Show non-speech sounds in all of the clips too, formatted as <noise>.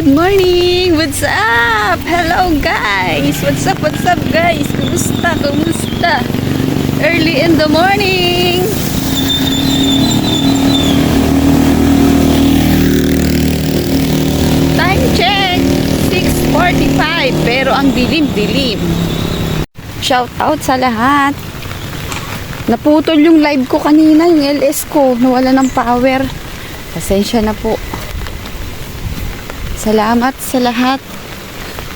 Good morning! What's up? Hello guys! What's up? What's up guys? Kumusta? Kumusta? Early in the morning! Time check! 6.45 pero ang dilim-dilim. Shout out sa lahat. Naputol yung live ko kanina, yung LS ko. Nawala ng power. Pasensya na po. Salamat sa lahat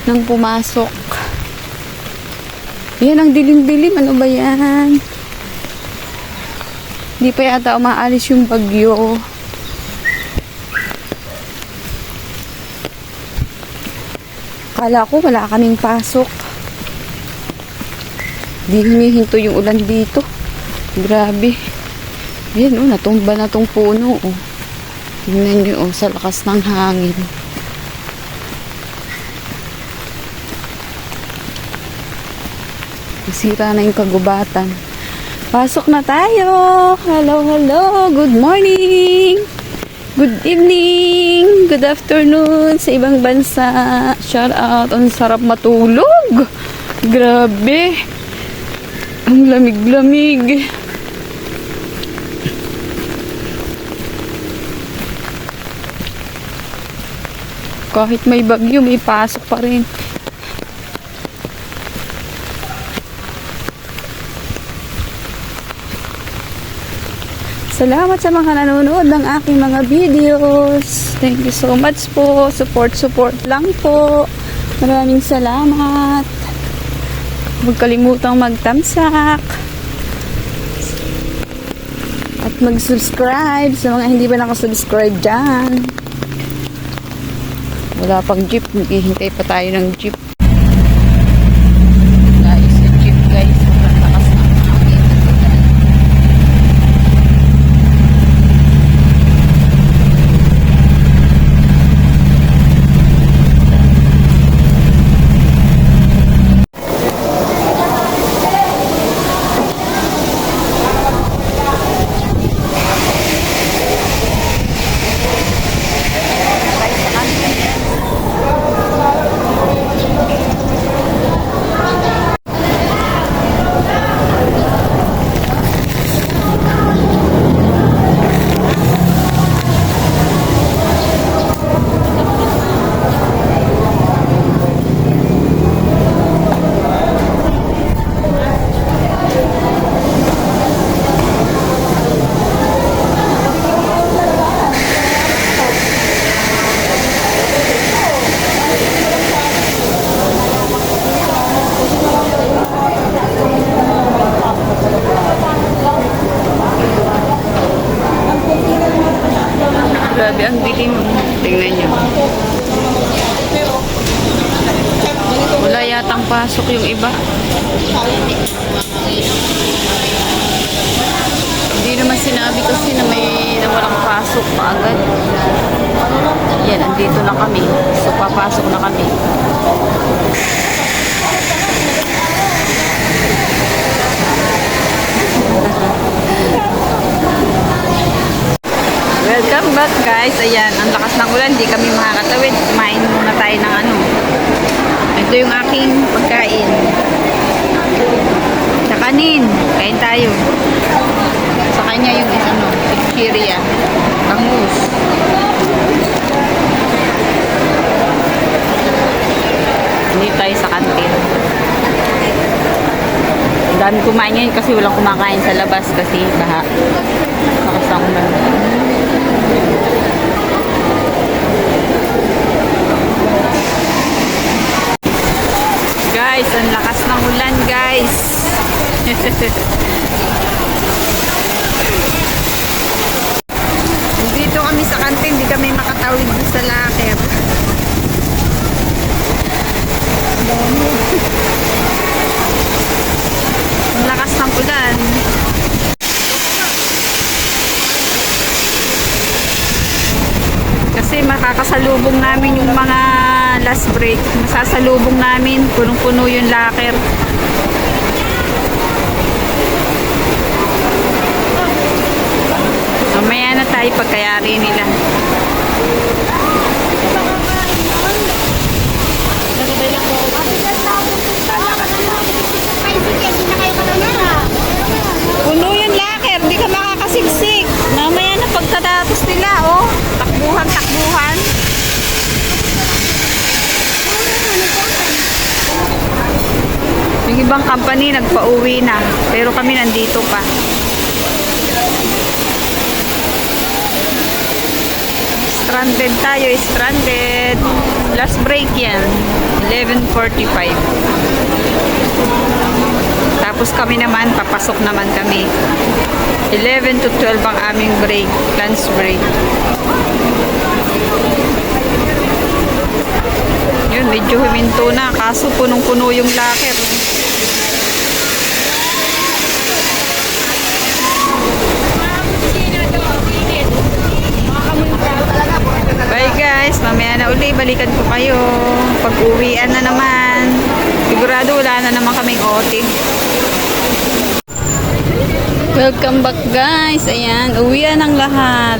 ng pumasok. Yan ang dilim-dilim. Ano ba yan? Hindi pa yata umaalis yung bagyo. Kala ko wala kaming pasok. Di humihinto yung ulan dito. Grabe. Yan oh, natumba na tong puno oh. Tingnan nyo oh, sa lakas ng hangin. Nasira na yung kagubatan. Pasok na tayo! Hello, hello! Good morning! Good evening! Good afternoon sa ibang bansa. Shout out! Ang sarap matulog! Grabe! Ang lamig-lamig! Kahit may bagyo, may pasok pa rin. Salamat sa mga nanonood ng aking mga videos. Thank you so much po. Support, support lang po. Maraming salamat. Huwag kalimutang magtamsak. At mag-subscribe sa mga hindi pa nakasubscribe dyan. Wala pang jeep. Naghihintay pa tayo ng jeep. Dilim. Tingnan nyo. Wala yatang pasok yung iba. Hindi naman sinabi kasi na may na walang pasok paagad. Yan, andito na kami. So, papasok na kami. Back guys. Ayan, ang lakas ng ulan. Di kami makakatawid. Kumain muna tayo ng ano. Ito yung aking pagkain. Sa kanin. Kain tayo. Sa kanya yung ano, chichiria. Bangus. Hindi tayo sa kantin. Ang dami kumain ngayon kasi walang kumakain sa labas kasi baha. Lakas ng ulan. Guys, ang lakas ng ulan, guys. Dito kami sa kantin, di kami makatawid sa laker. Ang lakas ng ulan. Kasi makakasalubong namin yung mga last break. Masasalubong namin, punong-puno yung locker. bahay pagkayari nila. Puno yung locker, di ka makakasiksik. Mamaya na pagtatapos nila, oh. Takbuhan, takbuhan. Yung ibang company nagpa-uwi na, pero kami nandito pa. Stranded tayo, stranded. Last break yan. 11.45. Tapos kami naman, papasok naman kami. 11 to 12 ang aming break, lunch break. Yun, medyo huminto na. Kaso punong-puno yung locker. Bye guys, uli, balikan ko kayo. Pag uwian na naman. Sigurado wala na naman kaming outing. Welcome back guys. Ayan, uwian ng lahat.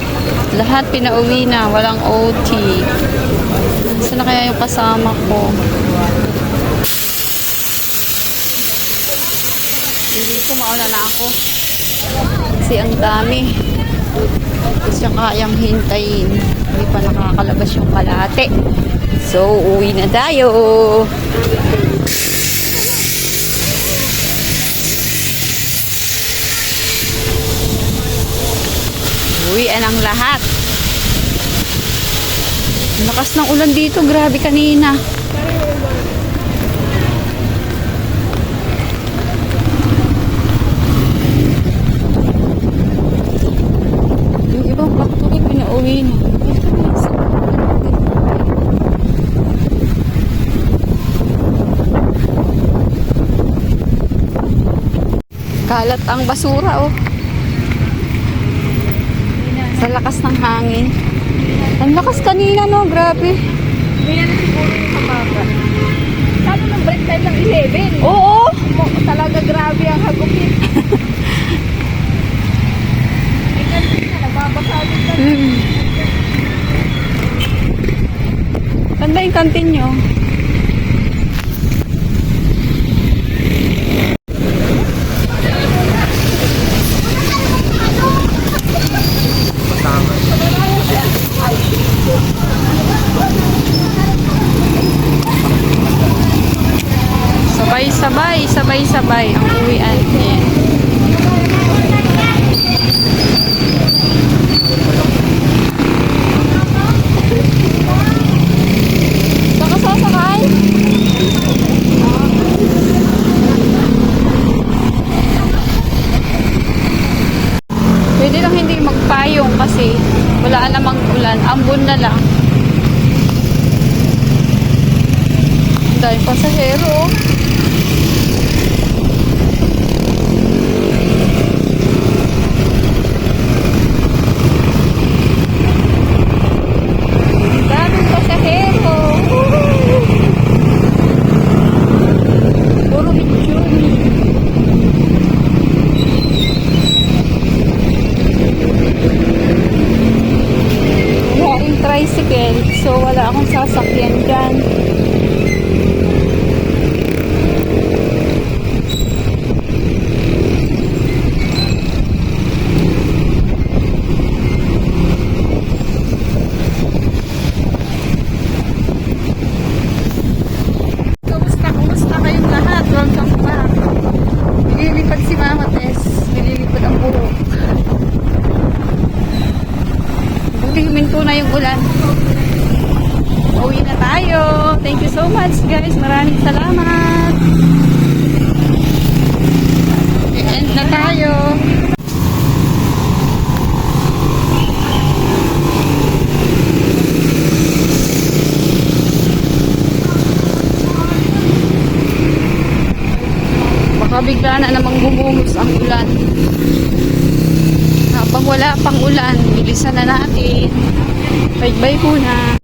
Lahat pinauwi na, walang OT. Saan na kaya yung kasama ko? Hindi ko mauna na ako. Kasi ang dami. Siya kayang hintayin. Hindi pa nakakalabas yung kalate. So, uwi na tayo. Uwian ang lahat. Lakas ng ulan dito, grabe kanina. Yung ibang pinauwi na. Kalat ang basura oh. Sa lakas ng hangin. Ang lakas kanina no, grabe. Hindi na siguro yung kababa. Sabi ng break time ng 11. Oo. Mo, talaga grabe ang hagupit. Ay, kanina, nababasagin ka. Hmm. Nyo. Sabay-sabay, sabay-sabay ang uwian niya. Saka sasakay? Pwede lang hindi magpayong kasi wala namang ulan. Ambon na lang. Dahil pasahero. oh. So wala akong sasakyan dyan. Kamusta? Kumusta kayong lahat? Welcome back. Nililipad si Mama Tess. Nililipad ang buhok. Buti huminto na yung ulan. Uwi na tayo. Thank you so much guys. Maraming salamat. I-end na tayo. Baka bigla na namang bumuhos ang ulan. Habang wala pang ulan, bilisan na natin. Bye-bye muna.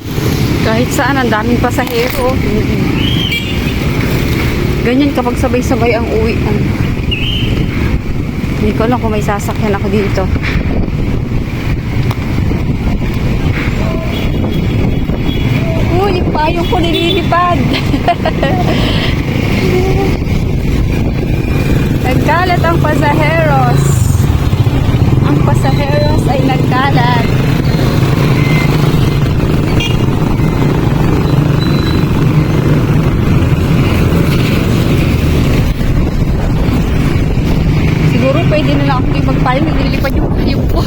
Kahit saan, ang daming pasahero. Ganyan kapag sabay-sabay ang uwi. Hindi ko alam kung may sasakyan ako dito. Uy, yung payong ko nililipad. <laughs> Nagkalat ang pasaheros ang pasaheros ay nagkalat. Siguro pwede na lang ako magpayo, nililipad yung, yung po.